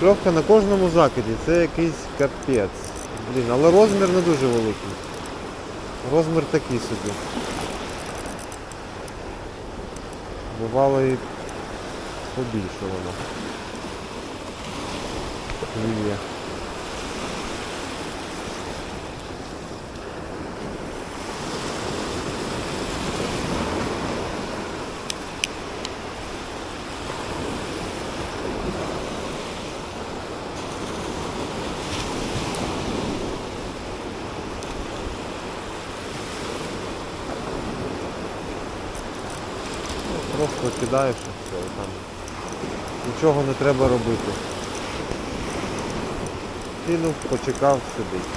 Покльовка на кожному закиді, це якийсь капець. Блін, але розмір не дуже великий. Розмір такий собі. Бувало і побільше воно. Клює. Ну, Просто кидаєш і все, і там нічого не треба робити. Кинув, почекав, сидить.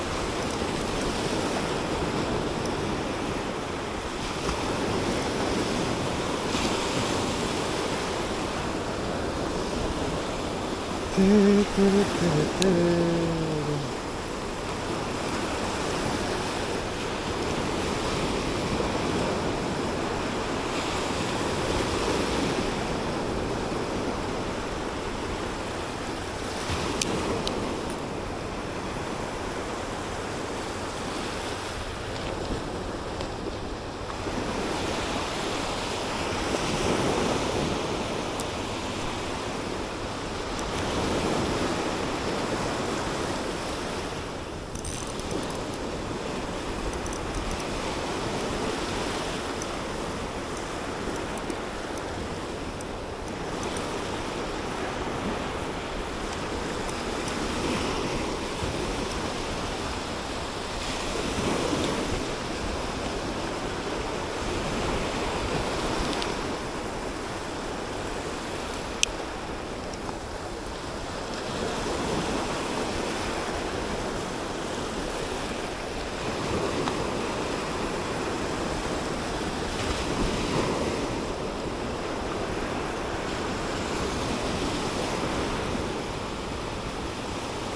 Ти-ти-ти-ти-ти.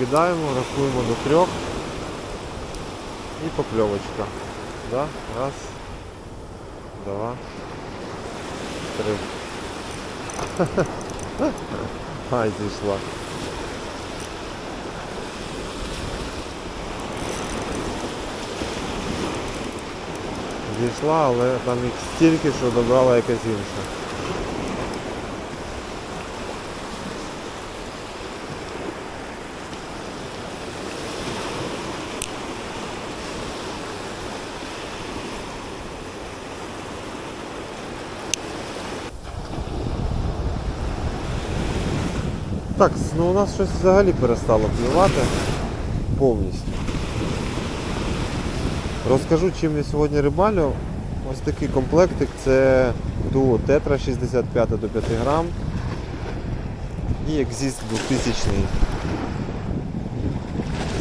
Кидаємо, рахуємо до трьох. І покльовочка. Да? Раз, два, три. Ай, зійшла. Зійшла, але там їх стільки, що добрала якась інша. Так, ну у нас щось взагалі перестало плювати повністю. Розкажу, чим я сьогодні рибалю. Ось такий комплектик, це дуо Тетра 65 до 5 грам і Exist 2000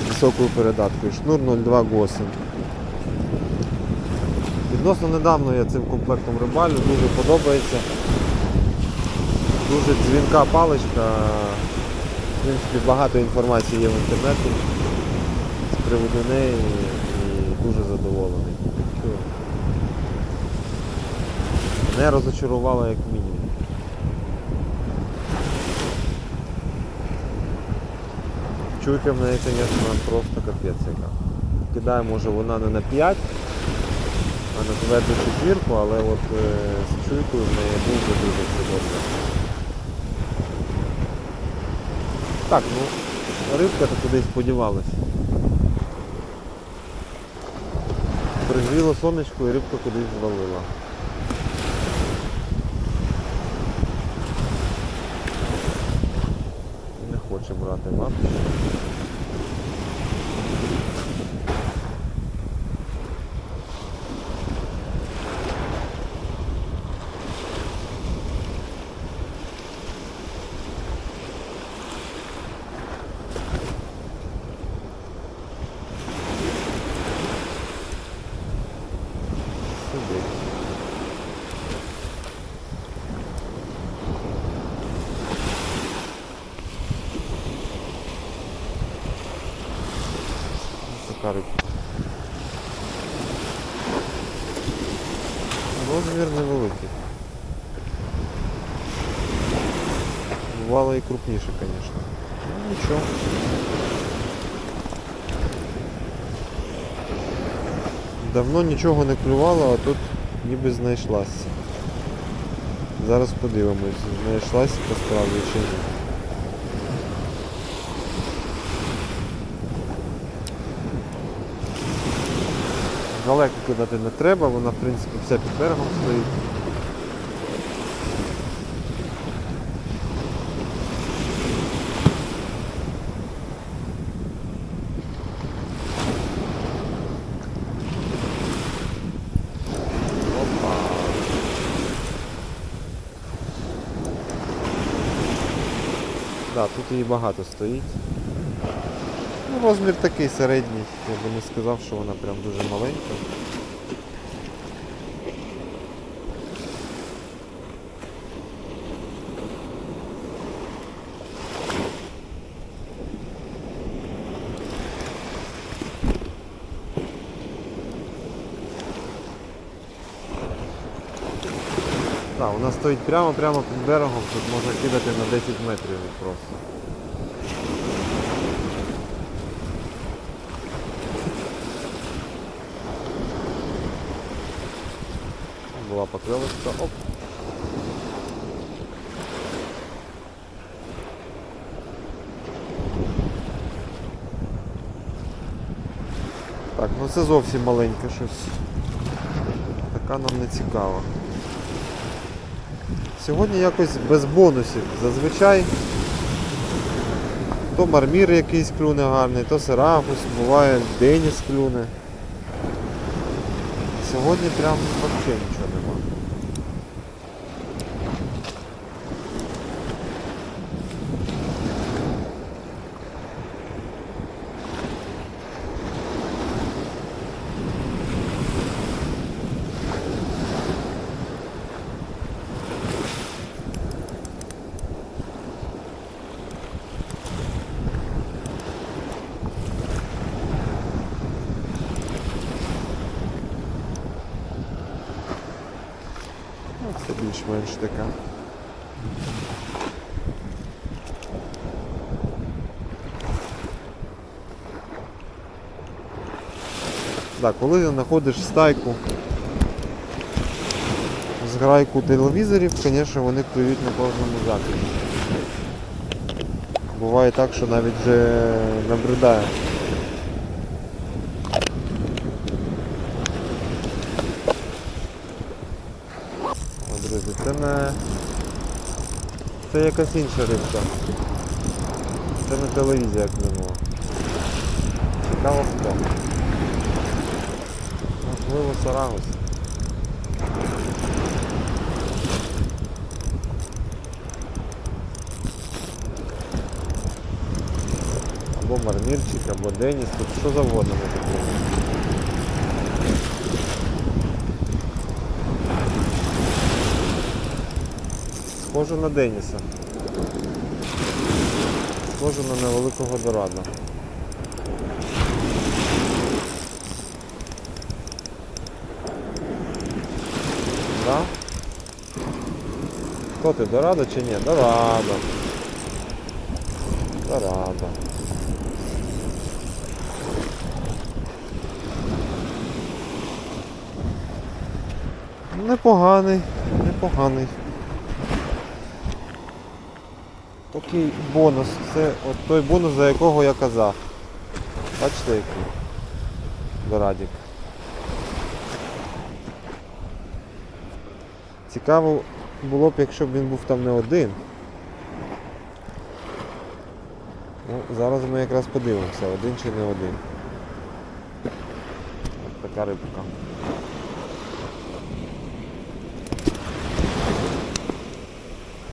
з високою передаткою. Шнур 02 Госен. Відносно недавно я цим комплектом рибалю, дуже подобається. Дуже дзвінка паличка. В принципі, багато інформації є в інтернеті з приводу неї і дуже задоволений. Не розочарувала як мінімум. Чуйка в неї, звісно, просто капець яка. Кидає, може вона не на 5, а на тверду четвірку, але от е, з чуйкою в неї дуже-дуже все добре. Так, ну, рибка то кудись подівалась. Пригріло сонечко і рибка кудись звалила. Не хоче брати лапки. Сидить. Така рибка. Розмір невеликий. Бувало і крупніше, звісно. нічого. Давно нічого не клювало, а тут ніби знайшлась. Зараз подивимось, знайшлась по справді чи ні. Далеко кидати не треба, вона в принципі вся під берегом стоїть. Да, тут її багато стоїть. Ну, розмір такий середній, я би не сказав, що вона прям дуже маленька. Так, вона стоїть прямо-прямо під берегом, тут можна кидати на 10 метрів просто. Була покльовочка, оп. Так, ну це зовсім маленьке щось. Така нам не цікава. Сьогодні якось без бонусів. Зазвичай то мармір якийсь клюне гарний, то сарагус, буває Деніс клюне. Сьогодні прям взагалі нічого нема. Ну, Це більш-менш така. Так, коли знаходиш стайку з грайку телевізорів, звісно, вони клюють на кожному закиді. Буває так, що навіть вже набридає. Це не... Це якась інша рибка. Це не телевізія клюнула. Цікаво хто. Можливо, Сарагус. Або мармірчик, або Деніс, тут що завгодно може бути. Схоже на Деніса. Схоже на невеликого Дорадо. Да? Хто ти, Дорадо чи ні? Дорадо. Дорадо. Непоганий, непоганий. Такий бонус. Це от той бонус, за якого я казав. Бачите який? Дорадік. Цікаво було б, якщо б він був там не один. Ну, зараз ми якраз подивимося, один чи не один. Така рибка.